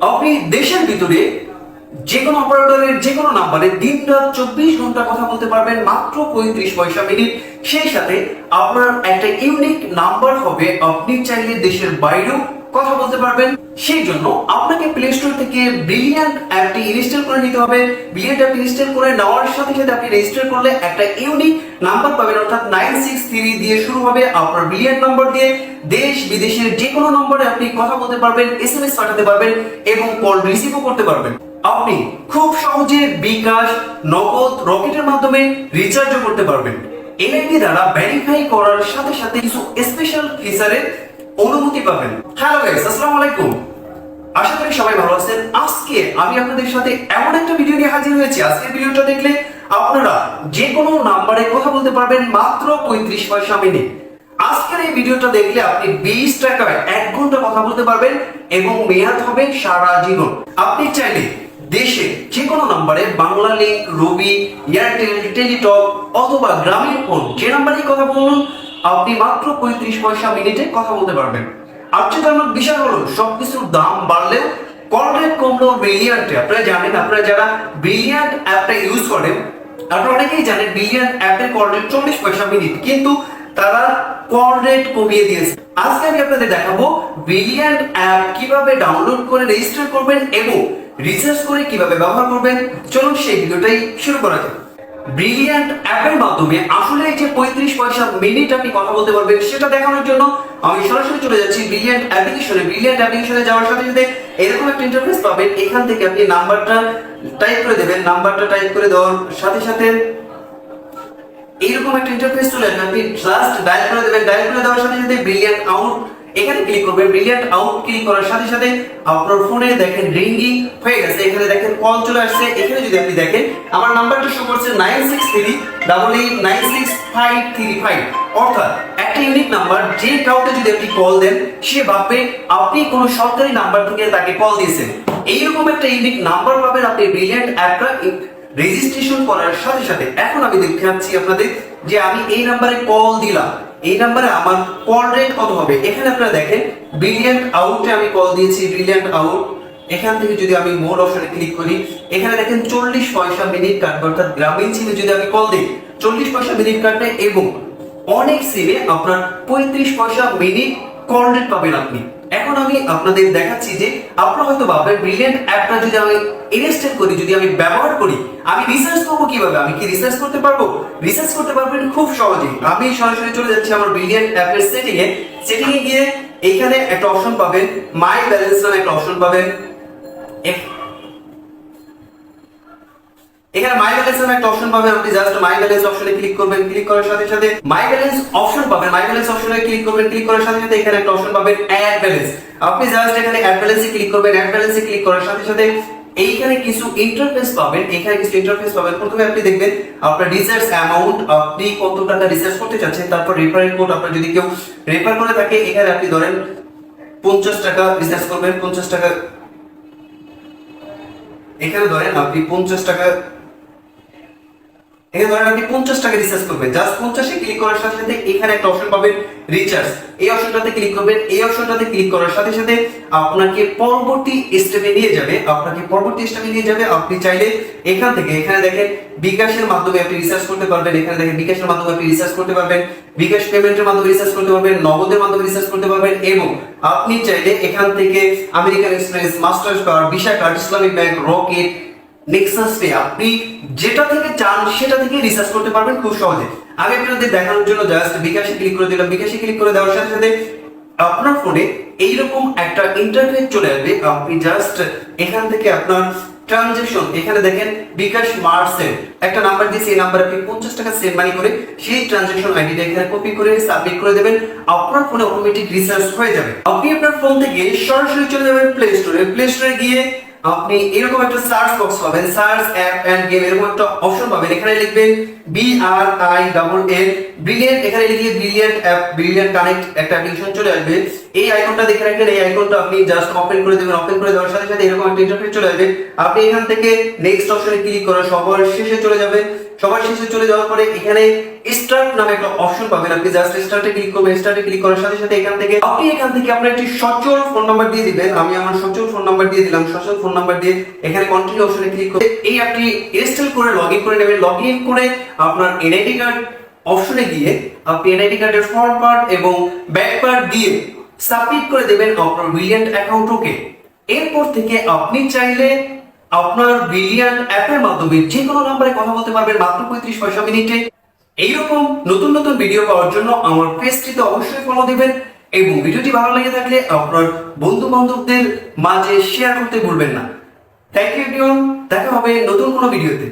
আপনি দেশের ভিতরে যে কোনো অপারেটরের যে কোনো নাম্বারে দিন রাত চব্বিশ ঘণ্টা কথা বলতে পারবেন, মাত্র পঁয়ত্রিশ পয়সা মিনিট সেই সাথে আপনার একটা ইউনিক নাম্বার হবে। আপনি চাইলে দেশের বাইরেও কথা বলতে পারবেন। সেই জন্য আপনাকে প্লে স্টোর থেকে ব্রিলিয়ান্ট অ্যাপটি ইনস্টল করে নিতে হবে। ব্রিলিয়ান্ট অ্যাপ ইনস্টল করে নেওয়ার সাথে সাথে আপনি রেজিস্টার করলে একটা ইউনিক নাম্বার পাবেন, অর্থাৎ নাইন সিক্স থ্রি দিয়ে শুরু হবে আপনার ব্রিলিয়ান্ট নাম্বার দিয়ে। দেশ বিদেশের যে কোনো নম্বরে আপনি কথা বলতে পারবেন এস এম এস পাঠাতে পারবেন এবং কল রিসিভও করতে পারবেন। আপনি খুব সহজে বিকাশ, নগদ, রকেটের মাধ্যমে রিচার্জও করতে পারবেন। এনআইডি দ্বারা ভেরিফাই করার সাথে সাথে কিছু স্পেশাল ফিচারের অনুমতি পাবেন। হ্যালো গাইস আসসালামু আলাইকুম। আশা করি সবাই ভালো আছেন। আজকে আমি আপনাদের সাথে এমন একটা ভিডিও নিয়ে হাজির হয়েছি। আজকের ভিডিওটা দেখলে আপনারা যে কোনো নাম্বারে কথা বলতে পারবেন মাত্র পঁয়ত্রিশ পয়সা মিনিট আজকের এই ভিডিওটা দেখলে আপনি বিশ টাকায় এক ঘণ্টা কথা বলতে পারবেন এবং মেয়াদ হবে সারা জীবন। আপনি চাইলে দেশে যে কোনো নাম্বারে বাংলা লিঙ্ক রবি এয়ারটেল টেলিটক অথবা গ্রামীণ ফোন যে নাম্বারেই কথা বলুন আপনি মাত্র পঁয়ত্রিশ পয়সা মিনিটে কথা বলতে পারবেন। আশ্চর্যজনক বিষয় হলো, সবকিছুর দাম বাড়লেও কল কমলো ব্রিলিয়ান্টে আপনারা জানেন, আপনারা যারা ব্রিলিয়ান্ট অ্যাপটা ইউজ করেন, আপনারা অনেকেই জানেন ব্রিলিয়ান্ট অ্যাপের কল চল্লিশ পয়সা মিনিট কিন্তু তারা কল রেট কমিয়ে দিয়েছে। আজকে আমি আপনাদের দেখাবো ব্রিলিয়ান্ট অ্যাপ কীভাবে ডাউনলোড করে রেজিস্টার করবেন এবং রিসার্চ করে কীভাবে ব্যবহার করবেন। চলুন সেই ভিডিওটাই শুরু করা যাক। ব্রিলিয়ান্ট অ্যাপের মাধ্যমে আসলে এই যে পঁয়ত্রিশ পয়সা মিনিট আপনি কথা বলতে পারবেন, সেটা দেখানোর জন্য আমি সরাসরি চলে যাচ্ছি ব্রিলিয়ান্ট অ্যাপ্লিকেশনে। ব্রিলিয়ান্ট অ্যাপ্লিকেশনে যাওয়ার সাথে সাথে এরকম একটা ইন্টারফেস পাবেন। এখান থেকে আপনি নাম্বারটা টাইপ করে দেবেন। নাম্বারটা টাইপ করে দেওয়ার সাথে সাথে এইরকম একটা ইন্টারফেস চলে আসবে। আপনি জাস্ট ডায়াল করে দেবেন। ডায়াল করে দেওয়ার সাথে সাথে ব্রিলিয়ান্ট আউট এখানে ক্লিক করবেন ব্রিলিয়ান্ট আউট ক্লিক করার সাথে সাথে আপনার ফোনে দেখেন রিঙ্গিং হয়ে গেছে। এখানে দেখেন কল চলে আসছে। এখানে যদি আপনি দেখেন, আমার নাম্বারটা শো করছে nine six three double eight nine six five three five অর্থাৎ একটা ইউনিক নাম্বার যে কাউকে যদি আপনি কল দেন, সে ভাববে আপনি কোনো সরকারি নাম্বার থেকে তাকে কল দিয়েছেন। এইরকম একটা ইউনিক নাম্বার পাবেন আপনি ব্রিলিয়ান্ট অ্যাপটা রেজিস্ট্রেশন করার সাথে সাথে। এখন আমি দেখাচ্ছি আপনাদের যে আমি এই নাম্বারে কল দিলাম। এই নাম্বারে আমার কল রেট কত হবে? এখানে আপনারা দেখেন ব্রিলিয়ান্ট আউটে আমি কল দিয়েছি ব্রিলিয়ান্ট আউট এখান থেকে যদি আমি মোর অপশনে ক্লিক করি, এখানে দেখেন চল্লিশ পয়সা মিনিট কাটবে অর্থাৎ গ্রামীণ সিমে যদি আমি কল দিই, চল্লিশ পয়সা মিনিট কাটবে এবং অনেক সিমে আপনার পঁয়ত্রিশ পয়সা মিনিট কল রেট পাবেন আপনি। এখন আমি আপনাদের দেখাচ্ছি যে আপনারা হয়তো ভাববেন ব্রিলিয়ান্ট অ্যাপটা যদি আমি ইনস্টল করি, যদি আমি ব্যবহার করি আমি রিসার্চ করব কীভাবে? আমি কি রিসার্চ করতে পারব? রিসার্চ করতে পারবেন খুব সহজেই। আমি সরাসরি চলে যাচ্ছি আমার ব্রিলিয়ান্ট অ্যাপের সেটিং এ। সেটিং এ গিয়ে এইখানে একটা অপশন পাবেন। মাই ব্যালেন্স নামে একটা অপশন পাবেন। এখানে মাই ব্যালেন্স নামে একটা অপশন পাবেন। আপনি জাস্ট মাই ব্যালেন্স অপশনে ক্লিক করবেন। ক্লিক করার সাথে সাথে মাই ব্যালেন্স অপশন পাবেন। মাই ব্যালেন্স অপশনে ক্লিক করবেন। ক্লিক করার সাথে সাথে এখানে একটা অপশন পাবেন অ্যাড ব্যালেন্স আপনি জাস্ট এখানে অ্যাড ব্যালেন্সে ক্লিক করবেন। অ্যাড ব্যালেন্সে ক্লিক করার সাথে সাথে এইখানে কিছু ইন্টারফেস পাবেন, এখানে কিছু ইন্টারফেস পাবেন। প্রথমে আপনি দেখবেন আপনার রিসার্চ অ্যামাউন্ট আপনি কত টাকা রিসার্চ করতে চাচ্ছেন, তারপর রেফারেল কোড আপনার যদি কেউ রেফার করে থাকে, এখানে আপনি ধরেন পঞ্চাশ টাকা রিসার্চ করবেন, পঞ্চাশ টাকা এখানে ধরেন আপনি পঞ্চাশ টাকা এখানে ধরেন আপনি পঞ্চাশ টাকা রিচার্জ করবেন। জাস্ট পঞ্চাশে ক্লিক করার সাথে সাথে এখানে একটা অপশন পাবেন রিচার্জ এই অপশনটাতে ক্লিক করবেন, এই অপশনটাতে ক্লিক করার সাথে সাথে আপনাকে পরবর্তী স্টেপে নিয়ে যাবে, আপনাকে পরবর্তী স্টেপে নিয়ে যাবে। আপনি চাইলে এখান থেকে, এখানে দেখেন বিকাশের মাধ্যমে আপনি রিসার্চ করতে পারবেন। এখানে দেখেন বিকাশের মাধ্যমে আপনি রিসার্চ করতে পারবেন। বিকাশ পেমেন্টের মাধ্যমে রিসার্চ করতে পারবেন, নগদের মাধ্যমে রিসার্চ করতে পারবেন এবং আপনি চাইলে এখান থেকে American Express Mastercard Visa card Islamic bank Rocket Nexus pay আপনি যেটা থেকে চান সেটা থেকে রিসার্চ করতে পারবেন খুব সহজে। আমি আপনাদের দেখানোর জন্য জাস্ট বিকাশে ক্লিক করে দিলাম। বিকাশে ক্লিক করে দেওয়ার সাথে সাথে আপনার ফোনে এইরকম একটা ইন্টারফেস চলে আসবে। আপনি জাস্ট এখান থেকে আপনার ট্রানজেকশন এখানে দেখেন বিকাশ মার্ট সেন্ড একটা নাম্বার দিয়েছি এই নাম্বার আপনি পঞ্চাশ টাকা সেন্ড মানি করে সেই ট্রানজেকশন আইডিটা এখানে কপি করে সাবমিট করে দেবেন। আপনার ফোনে অটোমেটিক রিসার্চ হয়ে যাবে। আপনি আপনার ফোন থেকে সরাসরি চলে যাবেন প্লে স্টোরে প্লে স্টোরে গিয়ে আপনি এরকম একটা সার্চ বক্স পাবেন সার্চ অ্যাপ এন্ড গেম এরকম একটা অপশন পাবেন। এখানে লিখবেন B R I double N Brilliant এখানে লিখে ব্রিলিয়েন্ট অ্যাপ ব্রিলিয়েন্ট কানেক্ট একটা অ্যাপ্লিকেশন চলে আসবে। এই আইকনটা দেখে রাখবেন, এই আইকনটা আপনি জাস্ট ওপেন করে দেবেন। ওপেন করে দেওয়ার সাথে সাথে এরকম একটা ইন্টারফেস চলে আসবে। আপনি এখান থেকে নেক্সট অপশনে ক্লিক করে সবার শেষে চলে যাবেন। সবার শেষে চলে যাওয়ার পরে এখানে স্টার্ট নামে একটা অপশন পাবেন। আপনি জাস্ট স্টার্টে ক্লিক করবেন স্টার্টে ক্লিক করার সাথে সাথে এখান থেকে আপনি এখান থেকে আপনার একটি সচল ফোন নাম্বার দিয়ে দিবেন। আমি আমার সচল ফোন নাম্বার দিয়ে দিলাম। সচল ফোন নাম্বার দিয়ে এখানে কন্টিনিউ অপশনে ক্লিক করে এই অ্যাপটি ইনস্টল করে লগ ইন করে নেবেন। লগ ইন করে আপনার এনআইডি কার্ড অপশনে গিয়ে আপনি এনআইডি কার্ডের ফ্রন্ট পার্ট এবং ব্যাক পার্ট দিয়ে সাবমিট করে দেবেন আপনার ব্রিলিয়ান্ট অ্যাকাউন্টকে এরপর থেকে আপনি চাইলে আপনার বিলিয়ন অ্যাপের মাধ্যমে যে কোনো নাম্বারে কথা বলতে পারবেন মাত্র পঁয়ত্রিশ পয়সা মিনিটে এইরকম নতুন নতুন ভিডিও পাওয়ার জন্য আমার পেজটিতে অবশ্যই ফলো দিবেন এবং ভিডিওটি ভালো লেগে থাকলে আপনার বন্ধু বান্ধবদের মাঝে শেয়ার করতে ভুলবেন না। থ্যাংক ইউ দেখা হবে নতুন কোনো ভিডিওতে